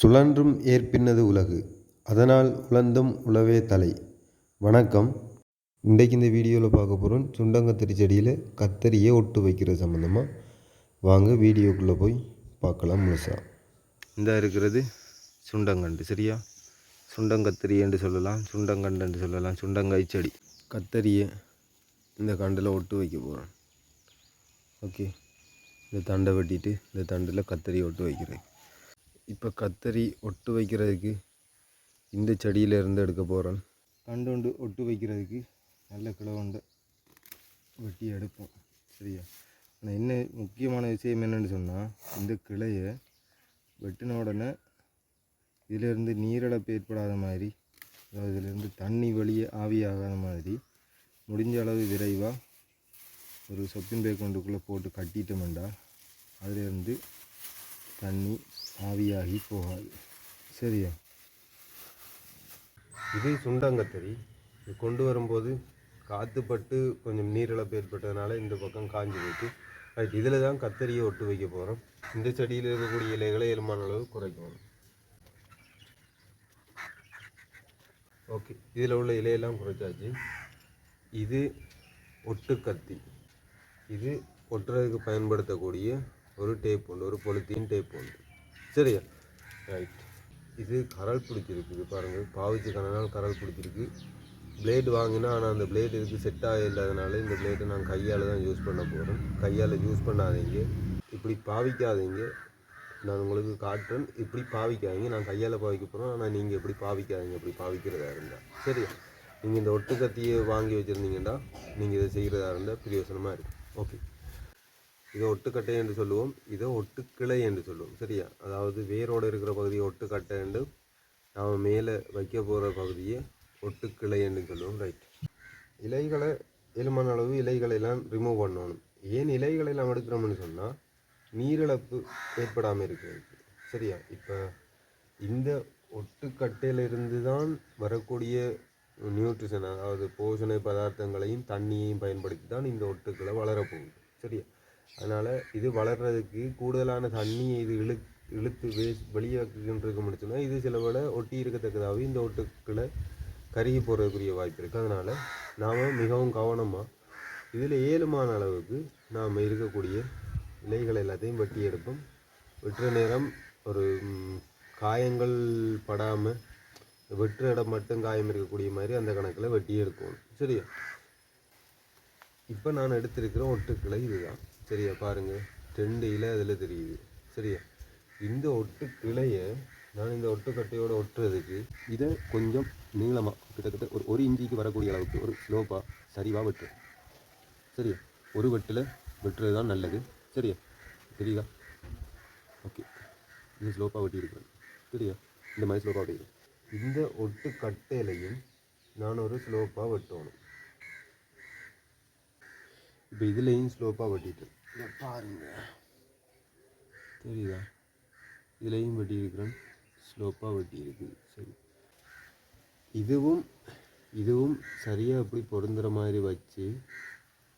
சுழன்றும் ஏற்பின்னது உலகு. அதனால் உழந்தும் உழவே தலை. வணக்கம். இன்றைக்கு இந்த வீடியோவில் பார்க்க போகிறோம் சுண்டங்கத்திரி செடியில் கத்தரியை ஒட்டு வைக்கிற சம்மந்தமாக வாங்க வீடியோக்குள்ளே போய் பார்க்கலாம் முழுசாக இந்த இருக்கிறது சுண்டங்கண்டு சரியா? சுண்டங்கத்திரி என்று சொல்லலாம் சுண்டங்கண்டு என்று சொல்லலாம் சுண்டங்காய் செடி. கத்தரியை இந்த கண்டில் ஒட்டு வைக்க போகிறோம் ஓகே. இந்த தண்டை வெட்டிட்டு இந்த தண்டில் கத்தரி ஒட்டு வைக்கிறேன். இப்போ கத்தரி ஒட்டு வைக்கிறதுக்கு இந்த செடியிலேருந்து எடுக்க போகிறேன் கண்டோண்டு ஒட்டு வைக்கிறதுக்கு நல்ல கிழவண்டை வெட்டி எடுப்போம். சரியா? ஆனால் என்ன முக்கியமான விஷயம் என்னென்னு சொன்னால் இந்த கிளையை வெட்டின உடனே இதிலேருந்து நீரிழப்பு ஏற்படாத மாதிரி அதாவது இதிலேருந்து தண்ணி வெளியே ஆவியாகாத மாதிரி முடிஞ்ச அளவு விரைவாக ஒரு சொப்பின் பேக் கொண்டுக்குள்ளே போட்டு கட்டிட்டோம்டா அதிலேருந்து தண்ணி ஆவியாகி போகாது சரியா? இது சுண்டங்கத்தறி இது கொண்டு வரும்போது காற்றுப்பட்டு கொஞ்சம் நீரிழப்பு ஏற்பட்டதுனால இந்த பக்கம் காஞ்சி போயிட்டு ரைட் இதில் தான் கத்தரியை ஒட்டு வைக்க போகிறோம் இந்த செடியில் இருக்கக்கூடிய இலைகளை எலுமான அளவு குறைக்கணும். ஓகே இதில் உள்ள இலையெல்லாம் குறைச்சாச்சு. இது ஒட்டு கத்தி. இது ஒட்டுறதுக்கு பயன்படுத்தக்கூடிய ஒரு டேப் உண்டு ஒரு பொலித்தீன் டேப் உண்டு. சரியா? ரைட் இது கரல் பிடிச்சிருக்கு. இது பாருங்கள் பாவிச்சு கனனால் கரல் பிடிச்சிருக்கு. பிளேடு வாங்கினா ஆனால் அந்த பிளேடு இதுக்கு செட் இல்லாதனால இந்த பிளேடை நான் கையால் தான் யூஸ் பண்ண போகிறேன் கையால் யூஸ் பண்ணாதீங்க. இப்படி பாவிக்காதீங்க. நான் உங்களுக்கு காட்டுறேன். இப்படி பாவிக்காதீங்க. நான் கையால் பாவிக்க போகிறோம் ஆனால் நீங்கள் எப்படி பாவிக்காதீங்க. இப்படி பாவிக்கிறதா இருந்தால் சரி நீங்கள் இந்த ஒட்டு கத்தியை வாங்கி வச்சுருந்தீங்கன்னா நீங்கள் இதை செய்கிறதா இருந்தால் பிரயோசனமாக இருக்கும் ஓகே இதை ஒட்டுக்கட்டை என்று சொல்லுவோம். இதை ஒட்டுக்கிளை என்று சொல்லுவோம். சரியா? அதாவது வேரோடு இருக்கிற பகுதியை ஒட்டுக்கட்டை என்று நாம் மேலே வைக்க போகிற பகுதியை ஒட்டுக்கிளை என்று சொல்லுவோம். ரைட் இலைகளை எலுமான அளவு இலைகளை எல்லாம் ரிமூவ் பண்ணணும். ஏன் இலைகளை எல்லாம் எடுக்கிறோம்னு சொன்னால் நீரிழப்பு ஏற்படாமல் இருக்கிறது சரியா? இப்போ இந்த ஒட்டுக்கட்டையிலிருந்து தான் வரக்கூடிய நியூட்ரிஷன் அதாவது போஷண பதார்த்தங்களையும் தண்ணியையும் பயன்படுத்தி தான் இந்த ஒட்டுக்களை வளரப்போகுது. சரியா? அதனால் இது வளர்கிறதுக்கு கூடுதலான தண்ணியை இது இழு இழுத்து வே வெளியாக்குகின்றது முடிச்சுன்னா இது சில வேளை ஒட்டி இருக்கத்தக்கதாகவே இந்த ஒட்டுக்களை கருகி போகிறதுக்குரிய வாய்ப்பு இருக்குது அதனால் நாம் மிகவும் கவனமாக இதில் ஏழுமான அளவுக்கு நாம் இருக்கக்கூடிய இலைகள் எல்லாத்தையும் வெட்டி எடுப்போம். வெட்டுற நேரம் ஒரு காயங்கள் படாமல் வெற்று இடம் மட்டும் காயம் இருக்கக்கூடிய மாதிரி அந்த கணக்கில் வெட்டி எடுக்கணும். சரியா? இப்போ நான் எடுத்திருக்கிற ஒட்டுக்கிளை இதுதான். சரியா பாருங்கள் ரெண்டு இலை அதில் தெரியுது. சரியா? இந்த ஒட்டு கிளையை நான் இந்த ஒட்டுக்கட்டையோடு ஒட்டுறதுக்கு இதை கொஞ்சம் நீளமாக கிட்டத்தட்ட ஒரு ஒரு இஞ்சிக்கு வரக்கூடிய அளவுக்கு ஒரு ஸ்லோப்பாக சரிவாக வெட்டுறேன் சரியா? ஒரு வெட்டில் வெட்டுறது தான் நல்லது. சரியா? தெரியுதா? ஓகே இது ஸ்லோப்பாக வெட்டியிருக்கிறேன். சரியா? இந்த மாதிரி ஸ்லோப்பாக வெட்டியிருக்கேன் இந்த ஒட்டு கட்டையிலையும் நான் ஒரு ஸ்லோப்பாக வெட்டணும். இப்போ இதுலேயும் ஸ்லோப்பாக வெட்டிட்டேன். இதை பாருங்க. தெரியுதா? இதுலேயும் வெட்டியிருக்கிறேன் ஸ்லோப்பாக வெட்டியிருக்கு. சரி. இதுவும் இதுவும் சரியாக அப்படி பொருந்துகிற மாதிரி வச்சு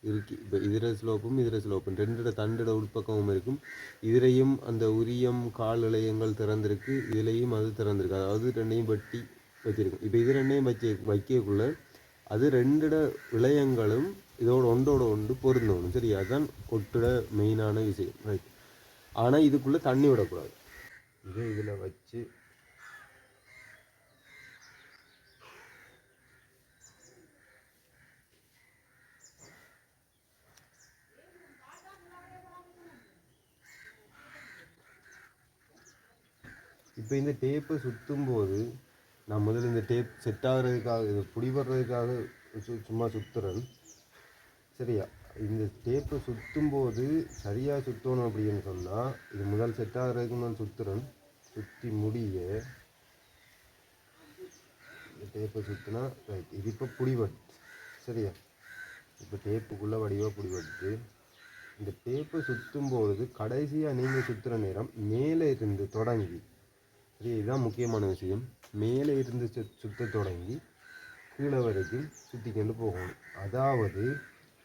இருக்கு. இப்போ இதர ஸ்லோப்பும் இதர ஸ்லோப்பும். ரெண்டோட தண்டோட உட்பக்கமும் இருக்கும். இதிலையும் அந்த உரியம் கால் இளையங்கள் திறந்திருக்கு. இதுலேயும் அது திறந்திருக்கு. அதாவது ரெண்டையும் வெட்டி வச்சிருக்கும். இப்போ இது ரெண்டையும் வச்சு வைக்கக்குள்ள அது ரெண்டோட இளையங்களும் இதோட ஒன்றோட ஒன்று பொருந்தணும். சரி அதுதான் ஒட்டுட மெயினான விஷயம் ரைட் ஆனால் இதுக்குள்ளே தண்ணி விடக்கூடாது. இதை இதில் வச்சு இப்போ இந்த டேப்பை சுற்றும் போது நான் முதல்ல இந்த டேப் செட் ஆகிறதுக்காக இது பிடிபடுறதுக்காக சும்மா சுற்றுறேன் சரியா? இந்த டேப்பை சுற்றும் போது சரியாக சுற்றணும் அப்படின்னு சொன்னால் இது முதல் செட் ஆகிறதுக்கு நான் சுற்றுறேன் சுற்றி முடிய இந்த டேப்பை சுற்றினா ரைட் இது இப்போ பிடிபட்டு சரியா? இப்போ டேப்புக்குள்ளே வடிவாக பிடிபட்டு இந்த டேப்பை சுற்றும் பொழுது கடைசியாக நீங்கள் சுற்றுற நேரம் மேலே இருந்து தொடங்கி சரி இதுதான் முக்கியமான விஷயம். மேலே இருந்து சு சுத்த தொடங்கி கீழே வரைக்கும் சுற்றி கொண்டு போகணும். அதாவது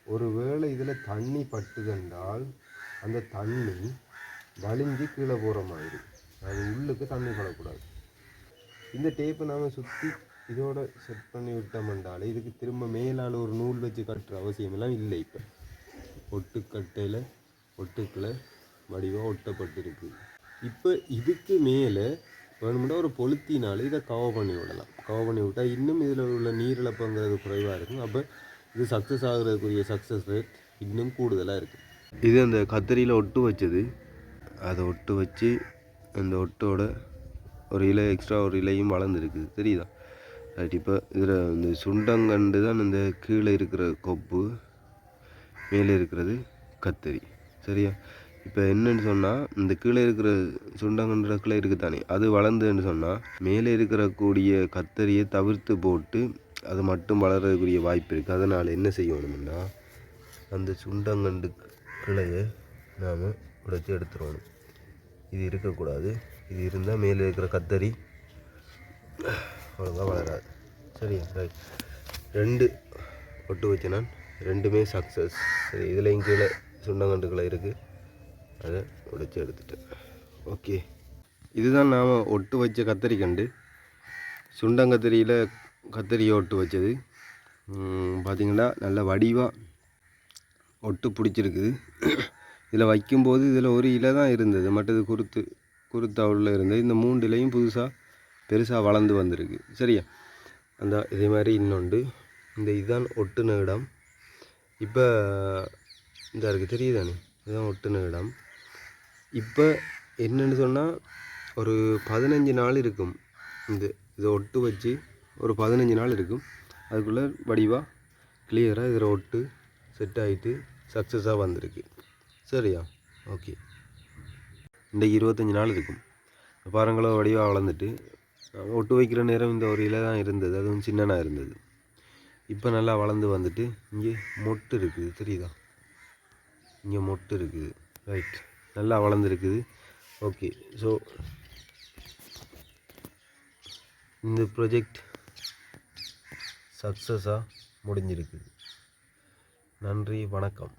ஒருவேளை இதில் தண்ணி பட்டுதென்றால் அந்த தண்ணி வழிஞ்சு கீழே போகிற மாதிரி. அது உள்ளுக்கு தண்ணி படக்கூடாது. இந்த டேப்பை நாம் சுற்றி இதோட செட் பண்ணி விட்டோம்ன்றாலே இதுக்கு திரும்ப மேலால் ஒரு நூல் வச்சு கட்டுற அவசியமெல்லாம் இல்லை இப்போ. ஒட்டுக்கட்டையில் ஒட்டுக்களை வடிவாக ஒட்டப்பட்டிருக்கு. இப்போ இதுக்கு மேலே வேணும்னா ஒரு பொளுத்தினால இதை கவர் பண்ணி விடலாம். கவர் பண்ணி விட்டால் இன்னும் இதில் உள்ள நீரிழப்புங்கிறது குறைவாக இருக்கும். அப்போ இது சக்ஸஸ் ஆகிறதுக்குரிய சக்ஸஸ் ரேட் இன்னும் கூடுதலாக இருக்குது இது அந்த கத்தரியில் ஒட்டு வச்சது. அதை ஒட்டு வச்சு அந்த ஒட்டோட ஒரு இலை எக்ஸ்ட்ரா ஒரு இலையும் வளர்ந்துருக்குது தெரியுதா? ரைட் இப்போ இதில் இந்த சுண்டங்கண்டு தான் இந்த கீழே இருக்கிற கொப்பு மேலே இருக்கிறது கத்தரி. சரியா? இப்போ என்னன்னு சொன்னால் இந்த கீழே இருக்கிற சுண்டங்கன்ற கீழே இருக்குது தானே அது வளர்ந்துன்னு சொன்னால் மேலே இருக்கிற கூடிய கத்தரியை தவிர்த்து போட்டு அது மட்டும் வளரக்கூடிய வாய்ப்பு இருக்குது அதனால் என்ன செய்யணும்னா அந்த சுண்டங்கண்டு கிளையை நாம் உடைச்சி எடுத்துடணும் இது இருக்கக்கூடாது. இது இருந்தால் மேலே இருக்கிற கத்தரி அவ்வளோதான் வளராது. சரியா? ரைட் ரெண்டு ஒட்டு வச்ச நான் ரெண்டுமே சக்ஸஸ் சரி இதுலேயும் கீழே சுண்டங்கண்டுகளை இருக்குது அதை உடைச்சி எடுத்துட்டேன். ஓகே இதுதான் நாம் ஒட்டு வச்ச கத்தரி கண்டு சுண்டங்கத்தரியில் கத்தரியை ஒட்டு வச்சது பார்த்திங்கன்னா நல்ல வடிவாக ஒட்டு பிடிச்சிருக்குது. இதில் வைக்கும்போது இதில் ஒரு இலை தான் இருந்தது. மற்றது குருத்து குருத்தா உள்ள இருந்தது இந்த மூன்று இலையும் புதுசாக பெருசாக வளர்ந்து வந்திருக்கு. சரியா? அந்த இதே மாதிரி இன்னொன்று. இந்த இதுதான் ஒட்டுன இடம். இப்போ இந்த இருக்குது தெரியுதானே? இதுதான் ஒட்டுன இடம். இப்போ என்னென்னு சொன்னால் ஒரு பதினஞ்சு நாள் இருக்கும். இந்த இதை ஒட்டு வச்சு ஒரு பதினஞ்சு நாள் இருக்கும். அதுக்குள்ளே வடிவாக கிளியராக இதில் ஒட்டு செட் ஆகிட்டு சக்ஸஸாக வந்திருக்கு. சரியா? ஓகே இன்றைக்கி இருபத்தஞ்சி நாள் இருக்கும். பாருங்களோ வடிவாக வளர்ந்துட்டு ஒட்டு வைக்கிற நேரம் இந்த ஒரு இலை தான் இருந்தது. அதுவும் சின்னனாக இருந்தது. இப்போ நல்லா வளர்ந்து வந்துட்டு இங்கே மொட்டு இருக்குது. தெரியுதா? இங்கே மொட்டு இருக்குது. ரைட் நல்லா வளர்ந்துருக்குது. ஓகே ஸோ இந்த ப்ரொஜெக்ட் சக்ஸஸாக முடிஞ்சிருக்குது. நன்றி வணக்கம்.